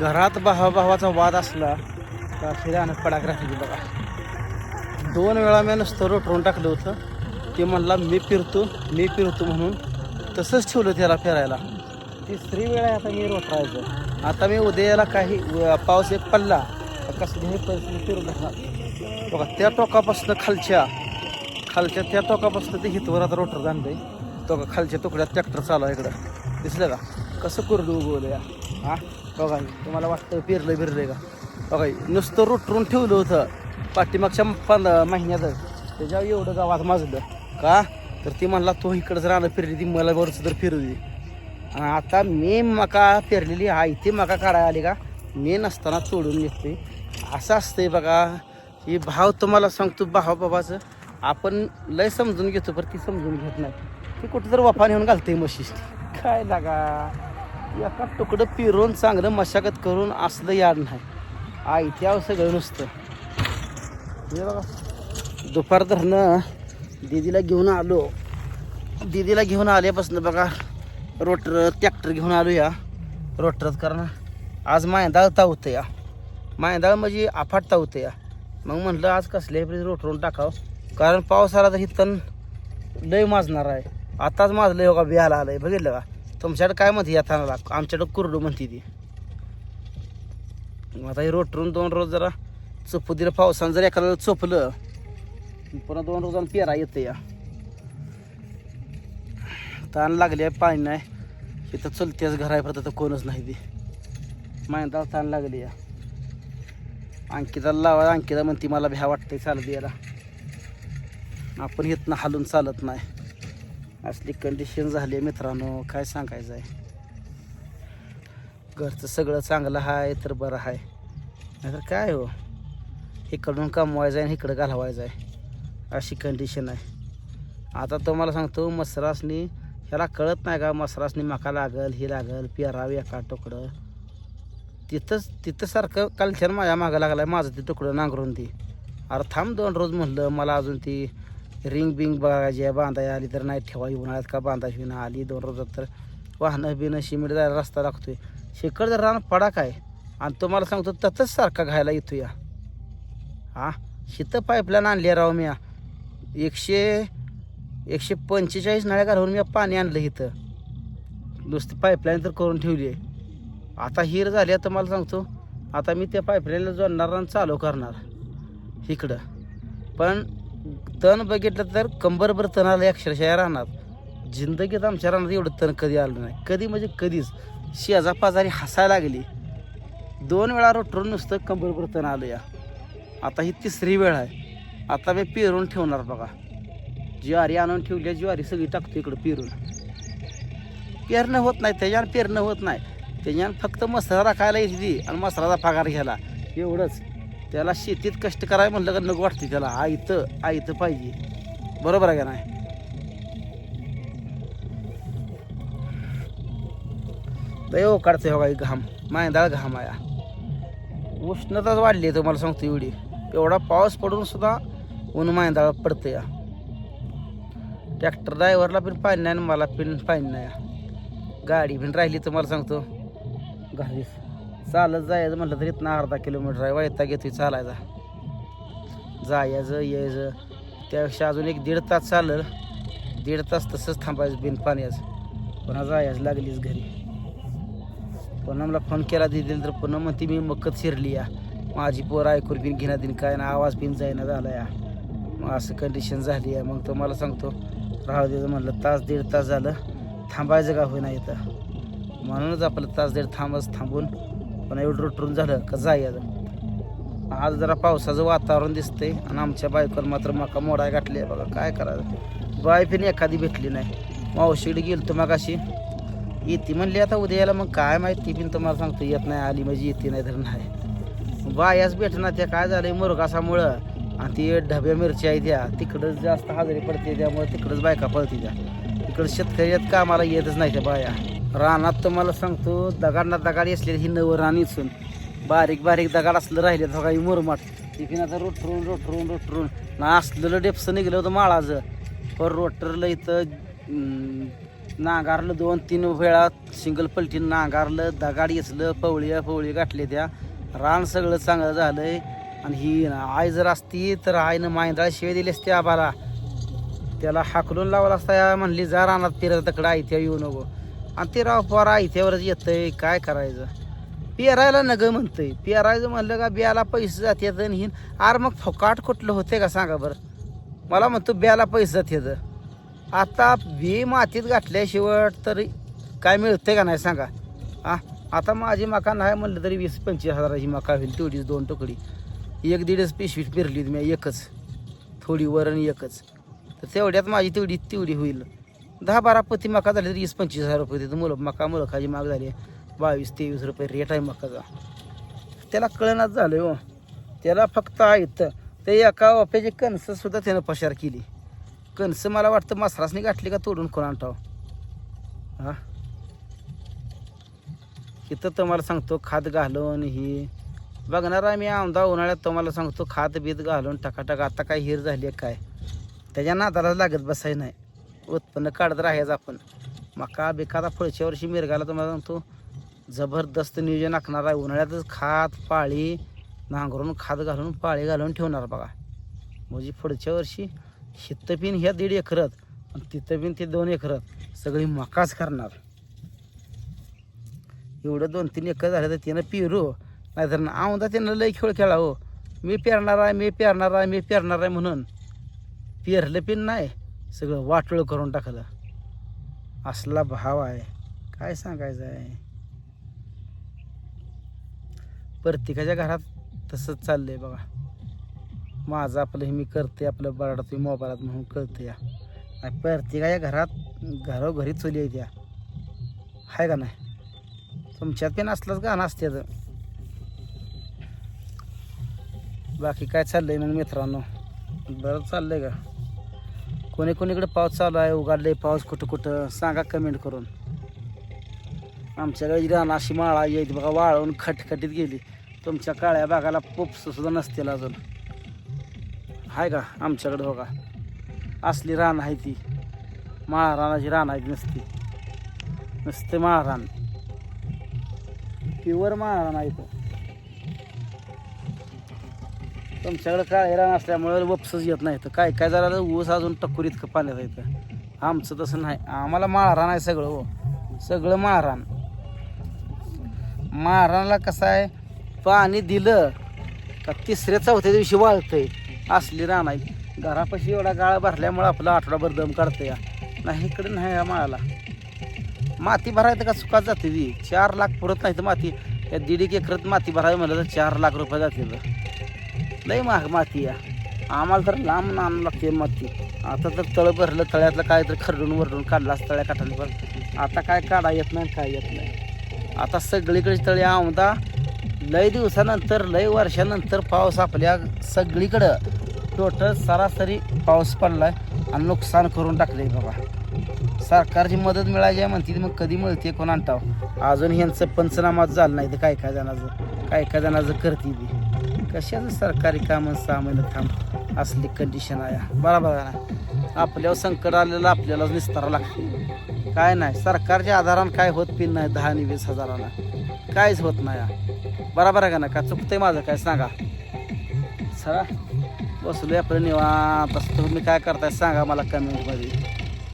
घरात भावा भावाचा वाद असला तर अशी पडाक राहिली बघा. दोन वेळा मी नुसतं रोटवून टाकलं होतं. ते म्हणला मी फिरतो मी फिरतो म्हणून तसंच ठेवलं त्याला फिरायला. तिसरी वेळा आता मी रोटरायचं. आता मी उद्याला काही पाऊस एक पडला तर कसलीही परिस्थिती फिरून टाकणार बघा त्या टोकापासून खालच्या खालच्या त्या टोकापासून ते हितवर आता रोटर जाणलंय. तो का खालच्या तुकड्यात ट्रॅक्टर चालू आहे इकडं. दिसलं का? कसं कुरडू उगवलं या हा? बघा तुम्हाला वाटतं फिरलं बिरलंय का? बघा नुसतं रोटरून ठेवलं होतं. पाठीमागच्या पंधरा महिन्यात. त्याच्यावर एवढं गावात माजलं. का? तर ती म्हणला तो इकडंच राहणं फिरली ती मला वरच तर फिरू दे. आणि आता मी मका पेरलेली आहे. ती मका काढायला आली का? मी नसताना सोडून येते असं असतंय बघा. ही भाव तुम्हाला सांगतो भाव बाबाचं. आपण लय समजून घेतो पण ती समजून घेत नाही. ती कुठं तर वफा नेऊन घालते म्हशीस. काय लागा? एका तुकडं पिरून चांगलं मशागत करून असलं याड नाही. आई सगळं नुसतं. हे बघा. दुपार धरणं दीदीला घेऊन आलो. दीदीला घेऊन आल्यापासून बघा रोटर ट्रॅक्टर घेऊन आलो या. रोटरात कारण आज मायंदाळ तावतं या. मायंदाळ म्हणजे आफाट तावतं या. मग म्हटलं आज कसल्याही रोटरून टाकावं. कारण पाऊस आला तर इथं लय माजणार आहे. आताच माजलं हो का बिहाला आहे बघितलं का? तुमच्याकडे काय म्हणते या थानाला? आमच्याकडं कुरडू म्हणते ती. आता हे रोटरून दोन रोज जरा चोपू दिलं पावसानं जर एखादं चोपलं पुन्हा दोन रोजानं पेरा येतं या. ताण लागले पाणी नाही. इथं चलतेच घर आहे परत कोणच नाही ती. मायंदा ताण लागली या. अंकिता लावा अंकिता म्हणती मला भ्या वाटतंय चालत याला आपण इथनं हालून चालत नाही. असली कंडिशन झाली आहे मित्रांनो. काय सांगायचं आहे? घरचं सगळं चांगलं आहे तर बरं आहे. नाहीतर काय हो? इकडून कमवायचं आहे आणि इकडं घालवायचं आहे. अशी कंडिशन आहे. आता तुम्हाला सांगतो मसरासनी ह्याला कळत नाही का मसरासनी मका लागल ही लागल पेरावी एका तुकडं तिथंच तिथं सारखं कालच्यान माझ्या मागं लागलाय माझं ते तुकडं नांगरून ती अरे थांब दोन रोज म्हणलं मला अजून ती रिंग बिंग बघायची आहे बांधायला आली तर नाही ठेवा उन्हाळ्यात का? बांधायची ना आली दोन रोजात तर वाहनं बिनं शिमिट जायला रस्ता लागतोय. शेकड जर रान पडा काय? आणि तुम्हाला सांगतो तसंच सारखा घायला येतो या. हां? शितं पाईपलाईन आणली आहे राव मी एकशे एकशे पंचेचाळीस नळ्या घालून मी पाणी आणलं इथं. नुसती पाईपलाईन तर करून ठेवली आहे. आता हिर झाली आहे तर मला सांगतो आता मी त्या पाईपलाईनला जोडणार आणि चालू करणार. इकडं. पण तण बघितलं तर कंबरभर तण आलं अक्षरशः राहणार. जिंदगीत आमच्या रानात एवढं तण कधी आलं नाही. कधी म्हणजे कधीच. शेजापाजारी हसायला लागली. दोन वेळा रोटरून नुसतं कंबरभर तण आलं या. आता ही तिसरी वेळ आहे. आता मी पेरून ठेवणार बघा. ज्वारी आणून ठेवली आहे, ज्वारी सगळी टाकतो इकडं पेरून. पेरणं होत नाही त्याच्यानं पेरणं होत नाही. त्याच्यानं फक्त मसाला राखायला येते आणि मसाल्याचा पगार घ्यायला. एवढंच. त्याला शेतीत कष्ट करायला म्हणलं का नको वाटते त्याला. आयतं आयतं पाहिजे. बरोबर आहे का नाही? दयो काढते हो काही घाम. मायंदाळ घाम आया उष्णताच वाढली आहे तुम्हाला सांगतो एवढी. एवढा पाऊस पडून सुद्धा ऊन मायंदाळ पडतं या ट्रॅक्टर ड्रायव्हरला पण पाणी नाही आणि मला पण पाणी नाही. गाडी पण राहिली तुम्हाला सांगतो. घालीस. चालत जायचं म्हटलं तर इथनं अर्धा किलोमीटर आहे. वायता घेतोय चालायचा. जायचं यायचं. त्यापेक्षा अजून एक दीड तास चाललं. दीड तास तसंच थांबायचं बिन पाण्याचं. पुन्हा जायचं लागलीच घरी. पुन्हा मला फोन केला दिली तर पुन्हा म्हणते मी मक्कत शिरली या. माझी पोर ऐकून बिन घेण्यात दिन काय ना आवाज बिन जाईना झाला या. मग असं कंडिशन झाली आहे मग तो मला सांगतो राहू दे म्हणलं तास दीड तास झालं. थांबायचं का होईना इथं? म्हणूनच आपलं तास दीड थांबच थांबून पण एवढं रुटरून झालं का जायचं. आज जरा पावसाचं वातावरण दिसतंय आणि आमच्या बायकोला मात्र मका मोडाय गाठली आहे बघा काय करायचं. बाय पण एखादी भेटली नाही. मावशीकडे गेलो तर मग अशी येते म्हणली आता उद्या यायला मग काय माहिती पण तुम्हाला सांगतो येत नाही आली म्हणजे येते नाही तर नाही. बायाच भेटणार त्या काय झालं मुरगासामुळं. आणि ती ढब्या मिरच्या आहे त्या तिकडंच जास्त हजेरी पडते त्यामुळे तिकडंच बायका पळते त्या. इकडं शेतकऱ्यात कामाला येतच नाही त्या बाया. रानात तुम्हाला सांगतो दगाडना दगाड असलेली ही नवं रान इचून बारीक बारीक दगाड असलं राहिले सगळी मुरमाट तिकडे आता रोटरून रोटरून रोटरून. ना असलेलं डेपसं निघलं होतं माळाचं. पण रोटरलं इथं नांगारलं दोन तीन वेळा सिंगल पलटीन नांगारलं दगाड येचलं पवळ्या पवळी गाठले त्या. रान सगळं चांगलं झालंय. आणि ही आई जर असती तर आईनं मायंदाळ शिवाय दिली असते आबाला. त्याला हाकलून लावला असता या म्हणली जा रानात फिरत तकडं आयत्या येऊ नको. आणि ते राव पोरा आयत्यावरच येतंय काय करायचं? पेरायला नग म्हणतंय. पेरायचं म्हणलं का बियाला पैसे जातात आणि हिन आर मग फकाट कुठलं होते का सांगा बरं? मला म्हणतो बियाला पैसे जातात आता बी मातीत घातल्याशिवाय तरी काय मिळतंय का नाही सांगा? आ आता माझी मका नाही म्हणलं तरी वीस पंचवीस हजाराची मका होईल तेवढीच दोन तुकडी. एक दीडच पिशवीत पेरली मी एकच. थोडी वरण एकच. तर तेवढ्यात माझी तेवढी तेवढी होईल. दहा बारा पती मका झाली तर वीस पंचवीस हजार रुपये तिथं मुलं मका मुलखाची माग झाली बावीस तेवीस रुपये रेट आहे मकाचा. त्याला कळनाच झालं हो. त्याला फक्त आहेत ते एका वाफ्याची कणसंसुद्धा त्यानं पशार केली. कणसं मला वाटतं मसरासनी गाठली का तोडून कोण आणटाव हो? हां? इथं तुम्हाला सांगतो खात घालून ही. बघणार आहे मी आमदा उन्हाळ्यात तुम्हाला सांगतो खात बीत घालून टकाटक. आता काय हिर झाली आहे काय? त्याच्या नादाला लागत बसाय नाही. उत्पन्न काढत राहायचं आपण. मका बिकाचा पुढच्या वर्षी मिरगाला तुम्हाला सांगतो जबरदस्त नियोजन आखणार आहे. उन्हाळ्यातच खात पाळी नांगरून खात घालून पाळी घालून ठेवणार बघा. म्हणजे पुढच्या वर्षी हित्त पिन ह्या दीड एकरात आणि तिथं पिन ते दोन एकरात सगळी मकाच करणार. एवढं दोन तीन एकर झालं तर त्यानं पिरू नाहीतर ना औंदा त्यानं लई खेळ खेळा हो मी पेरणार आहे मी पेरणार आहे मी पेरणार आहे म्हणून. पेरलं पिन नाही. सगळं वाटळं करून टाकलं. असला भाव आहे. काय सांगायचं आहे? प्रत्येकाच्या घरात तसंच चाललंय बघा. माझं आपलं हे मी करते आपलं बराडा तुम्ही मोबाईलात म्हणून करते या. प्रत्येकाच्या घरात घरोघरी चोली आहे त्या आहे का नाही? तुमच्यात पण असलंच गाणं असते बाकी काय चाललंय मग मित्रांनो? बरं चाललंय का? कोणी कोणीकडे पाऊस चालू आहे उघडले पाऊस कुठं कुठं? सांगा कमेंट करून. आमच्याकडे रान अशी माळा येत बघा वाळवून खटखटीत गेली. तुमच्या काळ्या बागाला पोप्स सुद्धा नसतील अजून. आहे का? आमच्याकडे बघा. असली रान आहे ती. माळा रानाची रान आहे नसती. नसते माळा रान. प्युअर माळा रान आहे इथं. तुमच्याकडे काळे रान असल्यामुळे वपसच येत नाही. तर काय काय जरा ऊस अजून टक्कुरीत इतकं पाण्यात येतं आमचं तसं नाही. आम्हाला माळरान आहे सगळं हो. सगळं माळरान. माळरानला कसं आहे? पाणी दिलं का तिसऱ्या चौथ्या दिवशी वाळतंय. असली रान आहे. घरापाशी एवढा गाळा भरल्यामुळं आपला आठवडाभर दम काढतं या नाही इकडे नाही या माळाला. माती भरायचं का चुकात जाते ती? चार लाख पुरत नाही तर माती. या दीड एक एकरात माती भरावी म्हणलं तर चार लाख रुपये जातील. लय महाग माती या. आम्हाला तर लांब आणावं लागते माती. आता तर तळ भरलं तळ्यातलं काय तर खरडून वरडून काढला तळ्या काठाने पण. आता काय काढा येत नाही काय येत नाही. आता सगळीकडे तळे आमदा. लय दिवसानंतर लय वर्षानंतर पाऊस आपल्या सगळीकडं. टोटल सरासरी पाऊस पडलाय आणि नुकसान करून टाकले बाबा. सरकारची मदत मिळायची आहे म्हणते मग कधी मिळते कोण आणताव अजून ह्यांचं पंचनामाच झालं नाही तर काय काय जणाचं काय काय जणाचं करते ती. कशाचं सरकारी कामं सहा महिने थांब. असली कंडिशन आहे. बरोबर आहे ना? आपल्यावर संकट आलेलं आपल्यालाच निस्तारा लागते. काय नाही सरकारच्या आधारानं काय होत पिन नाही दहा आणि वीस हजाराला. काहीच होत नाही. हा. आहे का ना का चुकतंय माझं? काय सांगा? चला बसलो आपलं निवांत. असं तुम्ही काय करताय? सांगा मला कमेंटमध्ये